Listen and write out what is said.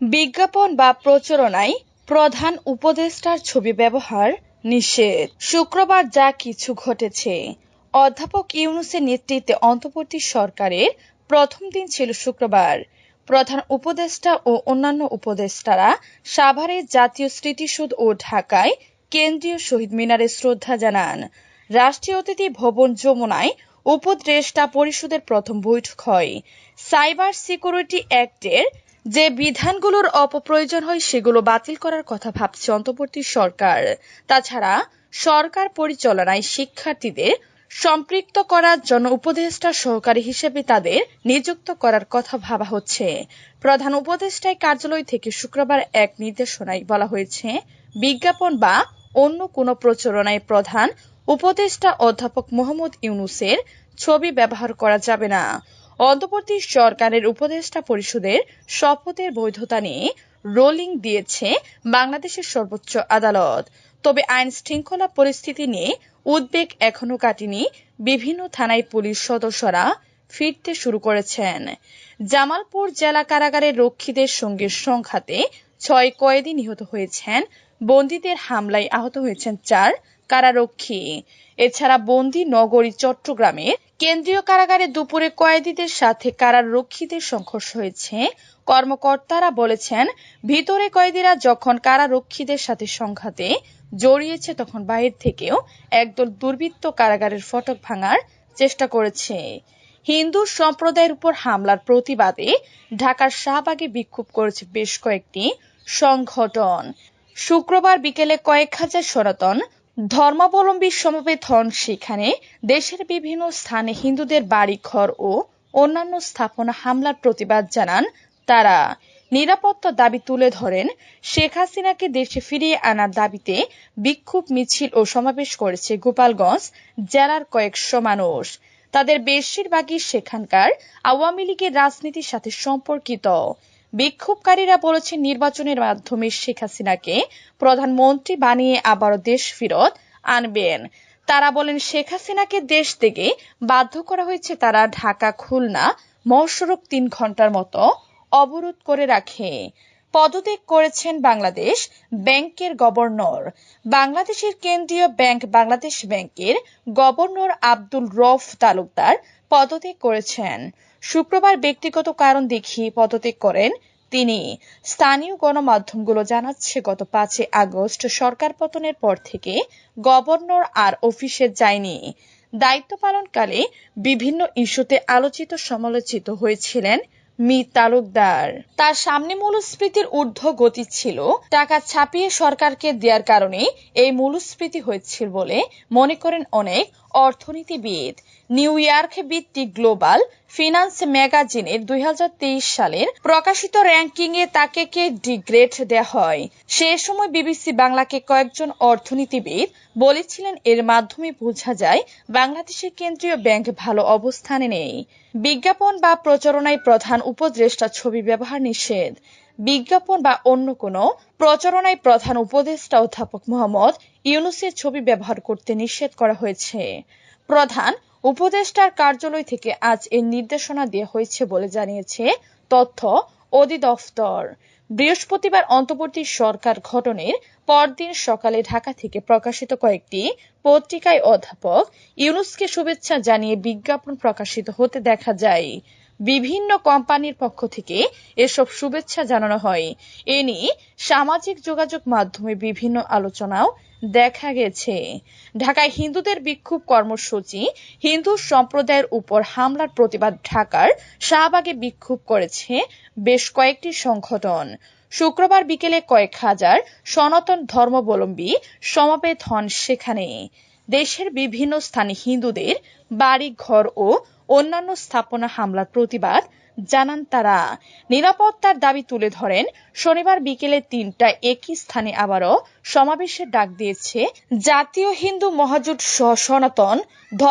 বিজ্ঞাপন বা প্রচারণায় প্রধান উপদেষ্টার ছবি ব্যবহার নিষেধ। শুক্রবার যা কিছু ঘটেছে। অধ্যাপক ইউনুসের নেতৃত্বে অন্তর্বর্তী সরকারের প্রথম দিন ছিল শুক্রবার। প্রধান উপদেষ্টা ও অন্যান্য উপদেষ্টারা সাভারের জাতীয় স্মৃতিসৌধ ও ঢাকায় কেন্দ্রীয় শহীদ মিনারে শ্রদ্ধা জানান। রাষ্ট্রীয় অতিথি ভবন যমুনায় উপদেষ্টা পরিষদের প্রথম বৈঠক হয়। সাইবার সিকিউরিটি অ্যাক্টের যে বিধানগুলোর অপপ্রয়োজন হয় সেগুলো বাতিল করার কথা ভাবছে অন্তর্বর্তী সরকার। তাছাড়া সরকার পরিচালনায় শিক্ষার্থীদের সম্পৃক্ত করার জন্য উপদেষ্টা সহকারী হিসেবে তাদের নিযুক্ত করার কথা ভাবা হচ্ছে। প্রধান উপদেষ্টায় কার্যালয় থেকে শুক্রবার এক নির্দেশনায় বলা হয়েছে, বিজ্ঞাপন বা অন্য কোনো প্রচারণায় প্রধান উপদেষ্টা অধ্যাপক মোহাম্মদ ইউনুসের ছবি ব্যবহার করা যাবে না। অন্তর্বর্তী সরকারের উপদেষ্টা পরিষদের শপথের বৈধতা নিয়ে রোলিং দিয়েছে বাংলাদেশের সর্বোচ্চ আদালত। তবে আইন শৃঙ্খলা পরিস্থিতি নিয়ে উদ্বেগ এখনও কাটেনি বিভিন্ন থানায় পুলিশ সদস্যরা ফিরতে শুরু করেছেন। জামালপুর জেলা কারাগারের রক্ষীদের সঙ্গে সংঘাতে ছয় কয়েদি নিহত হয়েছেন। বন্দীদের হামলায় আহত হয়েছেন চার কারারক্ষী। এছাড়া বন্দি নগরী চট্টগ্রামের কেন্দ্রীয় কারাগারে দুপুরে কয়েদিদের সাথে কারারক্ষীদের সংঘর্ষ হয়েছে। কর্মকর্তারা বলেছেন, ভিতরে কয়েদিরা যখন কারারক্ষীদের সাথে সংঘাতে জড়িয়েছে তখন বাইরে থেকেও একদল দুর্বৃত্ত কারাগারের ফটক ভাঙার চেষ্টা করেছে। হিন্দু সম্প্রদায়ের উপর হামলার প্রতিবাদে ঢাকার শাহবাগে বিক্ষোভ করেছে বেশ কয়েকটি সংগঠন। শুক্রবার বিকেলে কয়েক হাজার সনাতন ধর্মাবলম্বী সমবেত হন সেখানে দেশের বিভিন্ন স্থানে হিন্দুদের বাড়ি ঘর ও অন্যান্য স্থাপনা হামলার প্রতিবাদ জানান তারা। নিরাপত্তা দাবি তুলে ধরেন, শেখ হাসিনাকে দেশে ফিরিয়ে আনার দাবিতে বিক্ষোভ, মিছিল ও সমাবেশ করেছে গোপালগঞ্জ জেলার কয়েকশো মানুষ। তাদের বেশিরভাগই সেখানকার আওয়ামী লীগের রাজনীতির সাথে সম্পর্কিত। বিক্ষোভকারীরা বলেছেন নির্বাচনের মাধ্যমে শেখ হাসিনাকে প্রধানমন্ত্রী বানিয়ে আবারও দেশ ফেরত আনবেন। তারা বলেন, শেখ হাসিনাকে দেশ থেকে বাধ্য করা হয়েছে তারা ঢাকা, খুলনা, মহাসড়ক তিন ঘণ্টার মতো অবরোধ করে রাখে। পদত্যাগ করেছেন বাংলাদেশ ব্যাংকের গভর্নর। বাংলাদেশের কেন্দ্রীয় ব্যাংক বাংলাদেশ ব্যাংকের গভর্নর আব্দুল রফ তালুকদার পদত্যাগ করেছেন। শুক্রবার ব্যক্তিগত কারণ দেখিয়ে পদত্যাগ করেন তিনি। স্থানীয় গণমাধ্যমগুলো জানাচ্ছে, গত পাঁচই আগস্ট সরকার পতনের পর থেকে গভর্নর আর অফিসে যায়নি। দায়িত্ব পালনকালে বিভিন্ন ইস্যুতে আলোচিত সমালোচিত হয়েছিলেন মি তালুকদার। তার সামনে মূল্যস্ফীতির ঊর্ধ্ব গতি ছিল। টাকা ছাপিয়ে সরকারকে দেওয়ার কারণে এই মূল্যস্ফীতি হয়েছিল বলে মনে করেন অনেক অর্থনীতিবিদ। নিউ ইয়র্ক ভিত্তিক গ্লোবাল ফিনান্স ম্যাগাজিনের দুই সালের প্রকাশিত র্যাঙ্কিং এ তাকে কে ডিগ্রেড দেওয়া হয়? সে সময় বিবিসি বাংলাকে কয়েকজন অর্থনীতিবিদ বলেছিলেন, এর মাধ্যমে বোঝা যায় বাংলাদেশের কেন্দ্রীয় ব্যাংক ভালো অবস্থানে নেই। বিজ্ঞাপন বা প্রচারণায় প্রধান উপদেষ্টা ছবি ব্যবহার নিষেধ। বিজ্ঞাপন বা অন্য কোনো প্রচারণায় প্রধান উপদেষ্টা অধ্যাপক মোহাম্মদ ইউনুসের ছবি ব্যবহার করতে নিষেধ করা হয়েছে। প্রধান উপদেষ্টার কার্যালয় থেকে আজ এর নির্দেশনা দেওয়া হয়েছে বলে জানিয়েছে তথ্য অধিদপ্তর। বৃহস্পতিবার অন্তর্বর্তী সরকার গঠনের পরদিন সকালে ঢাকা থেকে প্রকাশিত কয়েকটি পত্রিকায় অধ্যাপক ইউনুসকে শুভেচ্ছা জানিয়ে বিজ্ঞাপন প্রকাশিত হতে দেখা যায়। বিভিন্ন কোম্পানির পক্ষ থেকে এসব শুভেচ্ছা জানানো হয়। এ নিয়ে সামাজিক যোগাযোগ মাধ্যমে বিভিন্ন আলোচনাও দেখা গেছে। ঢাকায় হিন্দুদের বিক্ষোভ কর্মসূচি, হিন্দু সম্প্রদায়ের উপর হামলার প্রতিবাদ ঢাকার শাহবাগে বিক্ষোভ করেছে বেশ কয়েকটি সংগঠন। শুক্রবার বিকেলে কয়েক হাজার সনাতন ধর্মাবলম্বী সমাবেত হন সেখানে। দেশের বিভিন্ন স্থানে হিন্দুদের বাড়ি ঘর ও অন্যান্য স্থাপনা হামলার প্রতিবাদ জানান তারা। নিরাপত্তার দাবি তুলে ধরেন, শনিবার বিকেলে তিনটা একই স্থানে আবারও সমাবেশের ডাক দিয়েছে জাতীয় হিন্দু মহাজোট সহ সনাতন